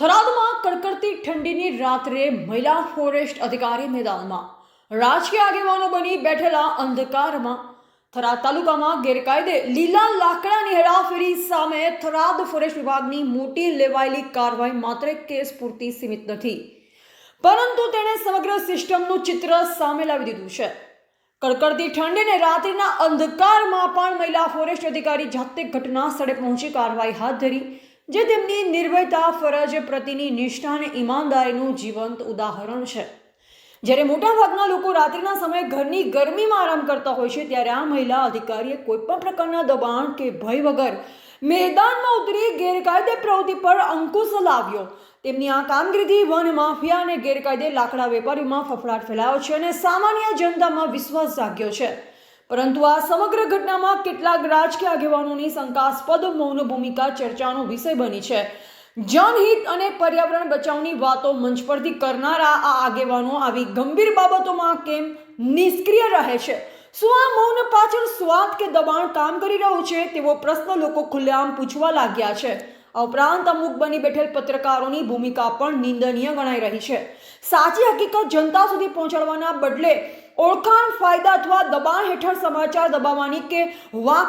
થરાદમાં કડકડતી ઠંડીની રાત્રે મહિલા ફોરેસ્ટ અધિકારી મેદાનમાં. રાજકીય આગેવાનો બની બેઠેલા અંધકારમાં. થરાદ તાલુકામાં ગેરકાયદે લીલા લાકડાની હેરાફેરી સામે થરાદ ફોરેસ્ટ વિભાગની મોટી લેવાયેલી કાર્યવાહી માત્ર કેસ પૂરતી સીમિત નથી. પરંતુ તેણે સમગ્ર સિસ્ટમનું ચિત્ર સામે લાવી દીધું છે. કડકડતી ઠંડીને રાત્રિના અંધકારમાં પણ મહિલા ફોરેસ્ટ અધિકારી જાતે ઘટના સ્થળે પહોંચી કાર્યવાહી હાથ ધરી જે તેમની નિર્ભયતા, ફરજ, પ્રતિની નિષ્ઠા અને ઈમાનદારીનું જીવંત ઉદાહરણ છે. જ્યારે મોટાભાગના લોકો રાત્રિના સમયે ઘરની ગરમીમાં આરામ કરતા હોય છે, ત્યારે આ મહિલા અધિકારીએ કોઈપણ પ્રકારના દબાણ કે ભય વગર મેદાનમાં ઉતરી ગેરકાયદે પ્રવૃત્તિ પર અંકુશ લાવ્યો. તેમની આ કામગીરીથી વન માફિયા અને ગેરકાયદે લાકડા વેપારીમાં ફફડાટ ફેલાયો છે અને સામાન્ય જનતામાં વિશ્વાસ જાગ્યો છે. પરંતુ આ સમગ્ર ઘટનામાં કેટલાક રાજકીય આગેવાનોની શંકાસ્પદ મૌન ભૂમિકા ચર્ચાનો વિષય બની છે. જનહિત અને પર્યાવરણ બચાવની વાતો મંચ પરથી કરનારા આ આગેવાનો આવી ગંભીર બાબતોમાં કેમ નિષ્ક્રિય રહે છે? શું આ મૌન પાછળ સ્વાદ કે દબાણ કામ કરી રહ્યું છે? તેવો પ્રશ્ન લોકો ખુલ્લેઆમ પૂછવા લાગ્યા છે. આ ઉપરાંત અમુક બની બેઠેલ પત્રકારોની ભૂમિકા પણ નિંદનીય ગણાઈ રહી છે. સાચી હકીકત જનતા સુધી પહોંચાડવાના બદલે ઓળખાણ ફાયદા અથવા દબાણ હેઠળ સમાચાર દબાવવાની કે વાંક